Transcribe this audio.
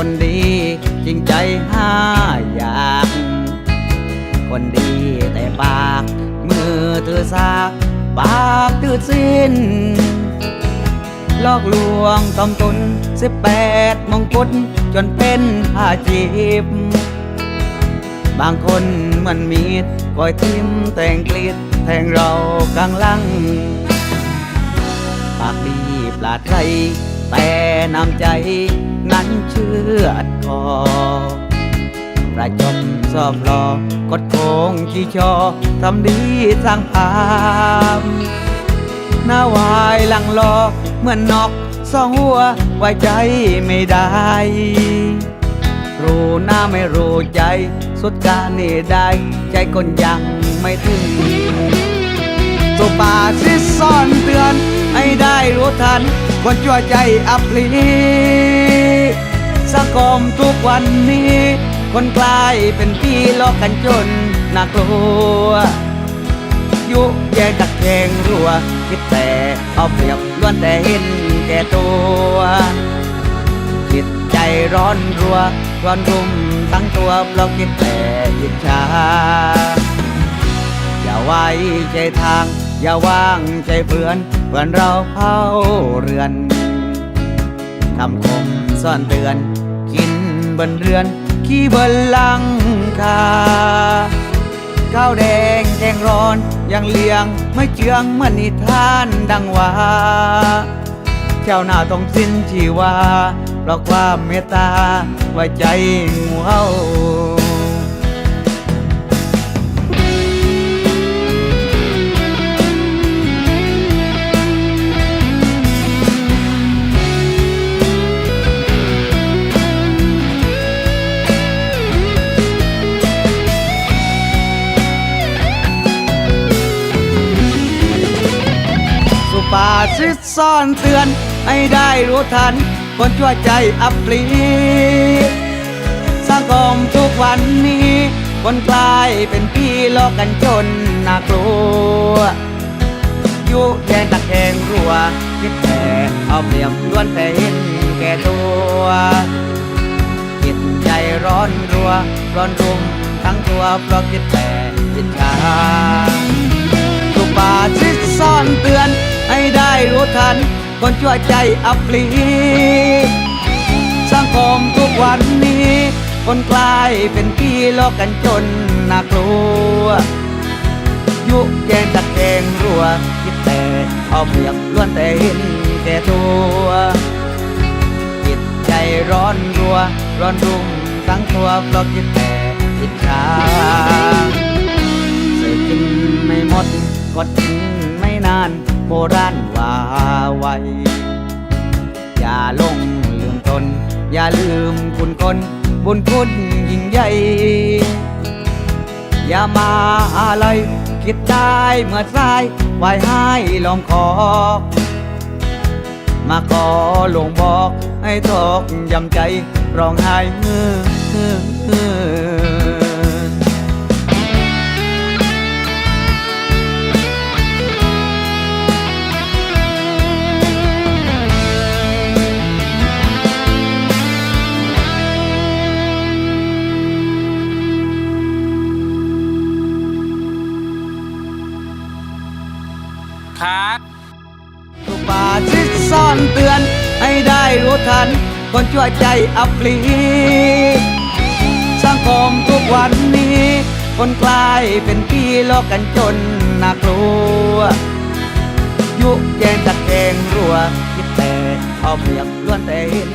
คนดีจริงใจห้าอย่าง คนดีแต่ปาก มือถือสากปากถือสิ้นลอกลวงตอมตนสิบแปดมงกุฎจนเป็นผ้าจีบบางคนมันมีดก้อยทิมแต่งกลีดแทงเรากลางหลัง ปากดีปลาดไร แต่น้ำใจนั้นเชื่อดคอประจบสอบรอกดโกงขี้ชอทำดีสร้างภาพหน้าวายหลังลอเหมือนนอกสองหัวไว้ใจไม่ได้ รู้หน้าไม่รู้ใจ สุดกานี่ได้ ใจคนยังไม่ถึงสุป่าซิซ่อนเตือน ให้ได้รู้ทัน คนชั่วใจอับลีสังคมทุกวันนี้ คนกลายเป็นพี่ลอกกันจนน่ากลัว ยุแยงตะแคงรัว คิดแต่เอาเปรียบล้วนแต่เห็นแก่ตัวจิตใจร้อนรัว ร้อนรุมทั้งตัวเพราะคิดแต่อิจฉาอย่าไว้ใจทาง อย่าวางใจเพื่อนเพื่อนเราเผาเรือนทำคมซ่อนเตือน กินบนเรือน ขี้บนหลังคาข้าวแดงแกงร้อนยังเลียงไม่เจืองเหมือนนิทานดังว่าเจ้าหน้าต้องสิ้นชีวาเพราะความเมตตาไว้ใจงูเฮา สุภาษิตซ่อนเตือน ให้ได้รู้ทัน คนชั่วใจอับปลีสังคมทุกวันนี้ คนกลายเป็นพี่ลอกกันจนน่ากลัว ยุแยงตะแคงรัวคิดแต่เอาเปรียบล้วนแต่เห็นแก่ตัวจิตใจร้อนรัว ร้อนรุมทั้งตัวเพราะคิดแต่อิจฉาสุปาชิตซ่อนเตือน ให้ได้รู้ทัน คนชั่วใจอับปลีสังคมทุกวันนี้ คนกลายเป็นพี่ลอกกันจนน่ากลัว ยุแยงตะแคงรัวคิดแต่เอาเปรียบล้วนแต่เห็นแก่ตัวจิตใจร้อนรัว ร้อนรุ่มทั้งตัวเพราะคิดแต่อิจฉาเสพกินไม่หมดกดกินไม่นาน โบราณว่าไว้ อย่าลงลืมตน อย่าลืมคุณคนบุญคุณยิ่งใหญ่ อย่ามาอะไรคิดได้เมื่อสายไหวให้ลองขอ มาขอลงบอกให้ทอกยำใจร้องไห้ ครับสุปาซิซ่อนเตือน ให้ได้รู้ทัน คนชั่วใจอับปลีสังคมทุกวันนี้ คนกลายเป็นพี่ลอกกันจนน่ากลัว ยุแยงตะแกงรัวคิดแต่เอาเปรียบล้วนแต่เห็น